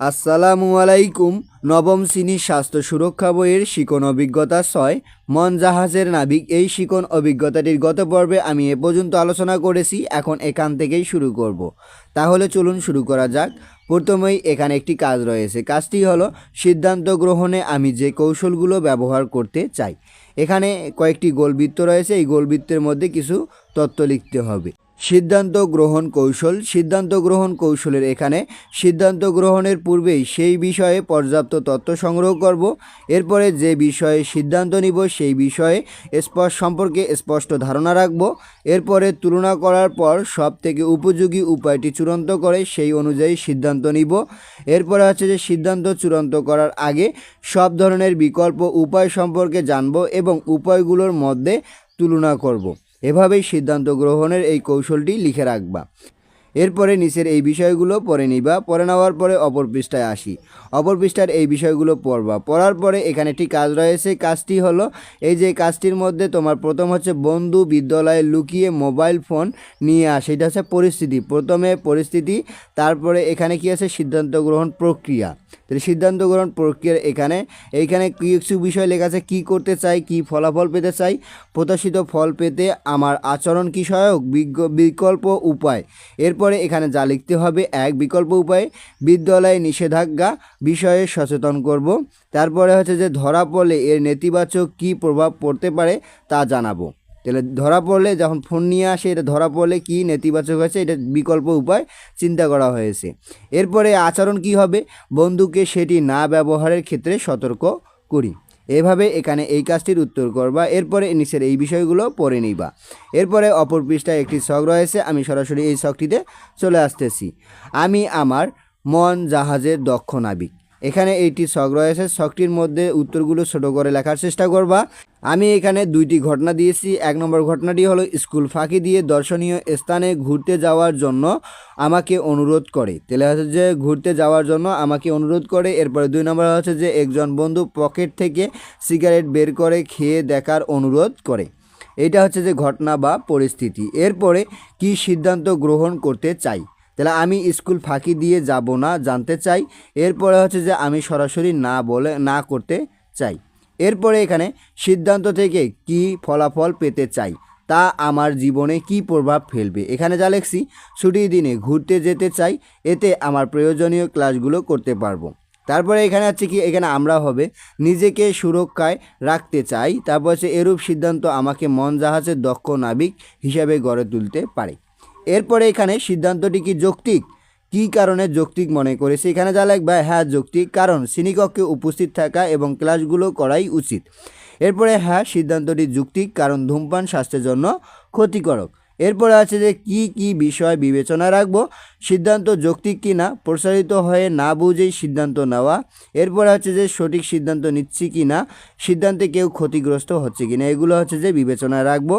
আসসালামু আলাইকুম। নবম শ্রেণির স্বাস্থ্য সুরক্ষা বইয়ের শিকন অভিজ্ঞতা ছয়। মন জাহাজের নাবিক। এই শিকন অভিজ্ঞতাটির গত পর্বে আমি এ পর্যন্ত আলোচনা করেছি, এখন এখান থেকেই শুরু করব। তাহলে চলুন শুরু করা যাক। প্রথমেই এখানে একটি কাজ রয়েছে। কাজটি হলো, সিদ্ধান্ত গ্রহণে আমি যে কৌশলগুলো ব্যবহার করতে চাই। এখানে কয়েকটি গোলবৃত্ত রয়েছে। এই গোলবৃত্তের মধ্যে কিছু তথ্য লিখতে হবে। সিদ্ধান্ত গ্রহণ কৌশল, সিদ্ধান্ত গ্রহণ কৌশলের এখানে সিদ্ধান্ত গ্রহণের পূর্বেই সেই বিষয়ে পর্যাপ্ত তথ্য সংগ্রহ করব। এরপরে যে বিষয়ে সিদ্ধান্ত নিব, সেই বিষয়ে স্পষ্ট সম্পর্কে স্পষ্ট ধারণা রাখব। এরপরে তুলনা করার পর সব থেকে উপযোগী উপায়টি চূড়ান্ত করে সেই অনুযায়ী সিদ্ধান্ত নিব। এরপরে হচ্ছে যে সিদ্ধান্ত চূড়ান্ত করার আগে সব ধরনের বিকল্প উপায় সম্পর্কে জানব এবং উপায়গুলোর মধ্যে তুলনা করব। এভাবেই সিদ্ধান্ত গ্রহণের এই কৌশলটি লিখে রাখবা। এরপরে নিচের এই বিষয়গুলো পড়ে নিবা। পড়ে নেওয়ার পরে অপর পৃষ্ঠায় আসি। অপর পৃষ্ঠার এই বিষয়গুলো পড়বা। পড়ার পরে এখানে একটি কাজ রয়েছে। কাজটি হলো, এই যে কাজটির মধ্যে তোমার প্রথম হচ্ছে বন্ধু বিদ্যালয়ে লুকিয়ে মোবাইল ফোন নিয়ে আসে। এটা হচ্ছে পরিস্থিতি। প্রথমে পরিস্থিতি, তারপরে এখানে কি আছে? সিদ্ধান্ত গ্রহণ প্রক্রিয়া। তাহলে সিদ্ধান্ত গ্রহণ প্রক্রিয়ার এখানে। এইখানে কিছু বিষয় লেখা আছে, কী করতে চাই? কী ফলাফল পেতে চাই? প্রত্যাশিত ফল পেতে আমার আচরণ কি সহায়ক? বিকল্প উপায়। এরপরে এখানে যা লিখতে হবে, এক, বিকল্প উপায়, বিদ্যালয়ে নিষেধাজ্ঞা বিষয়ে সচেতন করব। তারপরে হচ্ছে যে ধরা পড়লে এর নেতিবাচক কী প্রভাব পড়তে পারে তা জানাব। তাহলে ধরা পড়লে যখন ফোন নিয়ে আসে, এটা ধরা পড়লে কী নেতিবাচক হয়েছে? এটা বিকল্প উপায় চিন্তা করা হয়েছে। এরপরে আচরণ কি হবে? বন্ধুকে সেটি না ব্যবহারের ক্ষেত্রে সতর্ক করি। এভাবে এখানে এই কাজটির উত্তর করবা। এরপরে নিচের এই বিষয়গুলো পড়ে নিবা। এরপরে অপর পৃষ্ঠায় একটি শখ রয়েছে। আমি সরাসরি এই শখটিতে চলে আসতেছি। আমি আমার মন জাহাজের দক্ষ নাবিক। এখানে এইটি শখ রয়েছে। শখটির মধ্যে উত্তরগুলো ছোট করে লেখার চেষ্টা করবা। আমি এখানে দুইটি ঘটনা দিয়েছি। এক নম্বর ঘটনাটি হলো, স্কুল ফাঁকি দিয়ে দর্শনীয় স্থানে ঘুরতে যাওয়ার জন্য আমাকে অনুরোধ করে। তাহলে হচ্ছে যে ঘুরতে যাওয়ার জন্য আমাকে অনুরোধ করে। এরপরে দুই নম্বর হচ্ছে যে একজন বন্ধু পকেট থেকে সিগারেট বের করে খেয়ে দেখার অনুরোধ করে। এটা হচ্ছে যে ঘটনা বা পরিস্থিতি। এরপরে কি সিদ্ধান্ত গ্রহণ করতে চাই? তাহলে আমি স্কুল ফাঁকি দিয়ে যাব না, জানতে চাই। এরপরে হচ্ছে যে আমি সরাসরি না বলে, না করতে চাই। এরপরে এখানে সিদ্ধান্ত থেকে কি ফলাফল পেতে চাই, তা আমার জীবনে কি প্রভাব ফেলবে? এখানে যা লেখছি, ছুটির দিনে ঘুরতে যেতে চাই, এতে আমার প্রয়োজনীয় ক্লাসগুলো করতে পারব। তারপরে এখানে আছে কি, এখানে আমরা হবে, নিজেকে সুরক্ষায় রাখতে চাই, তারপর হচ্ছে এরূপ সিদ্ধান্ত আমাকে মন জাহাজের দক্ষ নাবিক হিসাবে গড়ে তুলতে পারে। এরপরে এখানে সিদ্ধান্তটি কি যৌক্তিক? কী কারণে যৌক্তিক মনে করেছে সেখানে যা লাগবে হ্যাঁ যৌক্তিক কারণ। শ্রেণীকক্ষে উপস্থিত থাকা এবং ক্লাসগুলো করাই উচিত। এরপরে হ্যাঁ সিদ্ধান্তটি যৌক্তিক, কারণ ধূমপান স্বাস্থ্যের জন্য ক্ষতিকারক। এরপরে আছে যে কি কি বিষয় বিবেচনা রাখব, সিদ্ধান্ত যৌক্তিক কি না, প্রসারিত হয়ে না বুঝেই সিদ্ধান্ত নেওয়া, এরপরে হচ্ছে যে সঠিক সিদ্ধান্ত নিচ্ছি কি না, সিদ্ধান্তে কেউ ক্ষতিগ্রস্ত হচ্ছে কি না, এগুলো হচ্ছে যে বিবেচনা রাখব।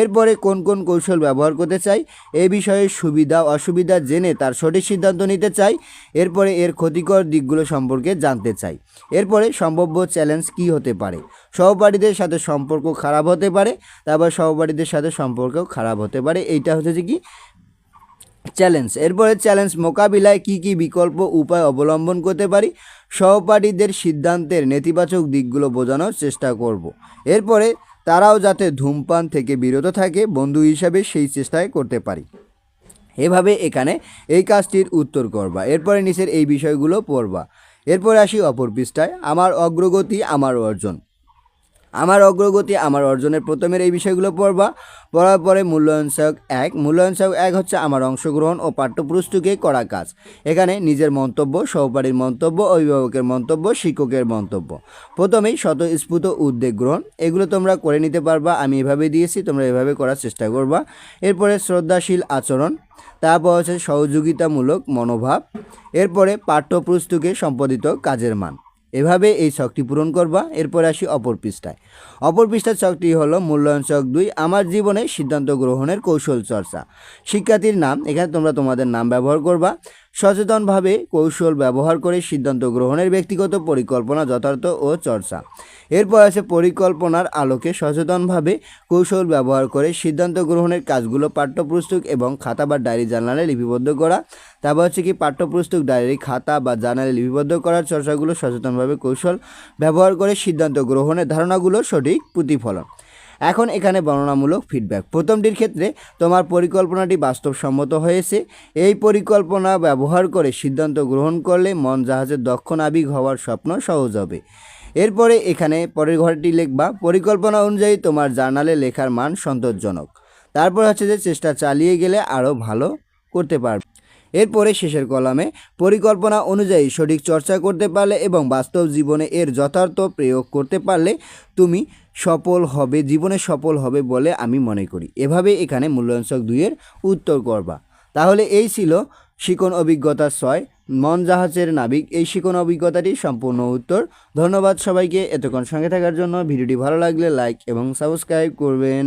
এরপরে কোন কোন কৌশল ব্যবহার করতে চাই, এ বিষয়ে সুবিধা অসুবিধা জেনে তার সঠিক সিদ্ধান্ত নিতে চাই, এরপরে এর ক্ষতিকর দিকগুলো সম্পর্কে জানতে চাই। এরপরে সম্ভাব্য চ্যালেঞ্জ কি হতে পারে, সহপাঠীদের সাথে সম্পর্ক খারাপ হতে পারে, তারপর সহপাঠীদের সাথে সম্পর্কও খারাপ হতে পারে। এইটা হচ্ছে যে কি? চ্যালেঞ্জ। এরপরে চ্যালেঞ্জ মোকাবিলায় কি কি বিকল্প উপায় অবলম্বন করতে পারি? সহপাঠীদের সিদ্ধান্তের নেতিবাচক দিকগুলো বোঝানোর চেষ্টা করব। এরপরে তারাও যাতে ধূমপান থেকে বিরত থাকে, বন্ধু হিসাবে সেই চেষ্টায় করতে পারি। এভাবে এখানে এই কাজটির উত্তর করবা। এরপরে নিচের এই বিষয়গুলো পড়বা। এরপরে আসি অপর পৃষ্ঠায়। আমার অগ্রগতি, আমার অর্জন। আমার অগ্রগতি, আমার অর্জনের প্রথমের এই বিষয়গুলো পড়বা। পড়ার পরে মূল্যায়ন সহায়ক এক। মূল্যায়ন সহায়ক এক হচ্ছে আমার অংশগ্রহণ ও পাঠ্যপুস্তকে করা কাজ। এখানে নিজের মন্তব্য, সহপাঠীর মন্তব্য, অভিভাবকের মন্তব্য, শিক্ষকের মন্তব্য। প্রথমেই স্বতঃস্ফূর্ত উদ্যোগ গ্রহণ। এগুলো তোমরা করে নিতে পারবা, আমি এভাবে দিয়েছি, তোমরা এভাবে করার চেষ্টা করবা। এরপরে শ্রদ্ধাশীল আচরণ। তারপর হচ্ছে সহযোগিতামূলক মনোভাব। এরপরে পাঠ্যপুস্তকে সম্পাদিত কাজের মান। এভাবে এই শখটি পূরণ করবা। এরপর আসি অপর পৃষ্ঠায়। অপর পৃষ্ঠার শখটি হলো মূল্যায়ন শখ দুই, আমার জীবনে সিদ্ধান্ত গ্রহণের কৌশল চর্চা। শিক্ষার্থীর নাম, এখানে তোমরা তোমাদের নাম ব্যবহার করবা। সচেতনভাবে কৌশল ব্যবহার করে সিদ্ধান্ত গ্রহণের ব্যক্তিগত পরিকল্পনা যথার্থ ও চর্চা। এরপর আছে পরিকল্পনার আলোকে সচেতনভাবে কৌশল ব্যবহার করে সিদ্ধান্ত গ্রহণের কাজগুলো পাঠ্যপুস্তক এবং খাতা বা ডায়েরি জার্নালে লিপিবদ্ধ করা। তারপর হচ্ছে কি, পাঠ্যপুস্তক, ডায়েরি, খাতা বা জার্নালে লিপিবদ্ধ করার চর্চাগুলো সচেতনভাবে কৌশল ব্যবহার করে সিদ্ধান্ত গ্রহণের ধারণাগুলো সঠিক প্রতিফলন। এখন এখানে বর্ণনামূলক ফিডব্যাক প্রথমটির ক্ষেত্রে, তোমার পরিকল্পনাটি বাস্তবসম্মত হয়েছে। এই পরিকল্পনা ব্যবহার করে সিদ্ধান্ত গ্রহণ করলে মন জাহাজের দক্ষ নাবিক হওয়ার স্বপ্ন সহজ হবে। এরপরে এখানে পরের ঘরটি লিখবা, পরিকল্পনা অনুযায়ী তোমার জার্নালে লেখার মান সন্তোষজনক। তারপর হচ্ছে যে চেষ্টা চালিয়ে গেলে আরও ভালো করতে পারবে। এরপরে শেষের কলামে, পরিকল্পনা অনুযায়ী সঠিক চর্চা করতে পারলে এবং বাস্তব জীবনে এর যথার্থ প্রয়োগ করতে পারলে তুমি সফল হবে, জীবনে সফল হবে বলে আমি মনে করি। এভাবে এখানে মূল্যাংশক দুইয়ের উত্তর করবা। তাহলে এই ছিল শিকন অভিজ্ঞতা ছয়। মন জাহাজের নাবিক, এই শিকোন অভিজ্ঞতাটি সম্পূর্ণ উত্তর। ধন্যবাদ সবাইকে এতক্ষণ সঙ্গে থাকার জন্য। ভিডিওটি ভালো লাগলে লাইক এবং সাবস্ক্রাইব করবেন।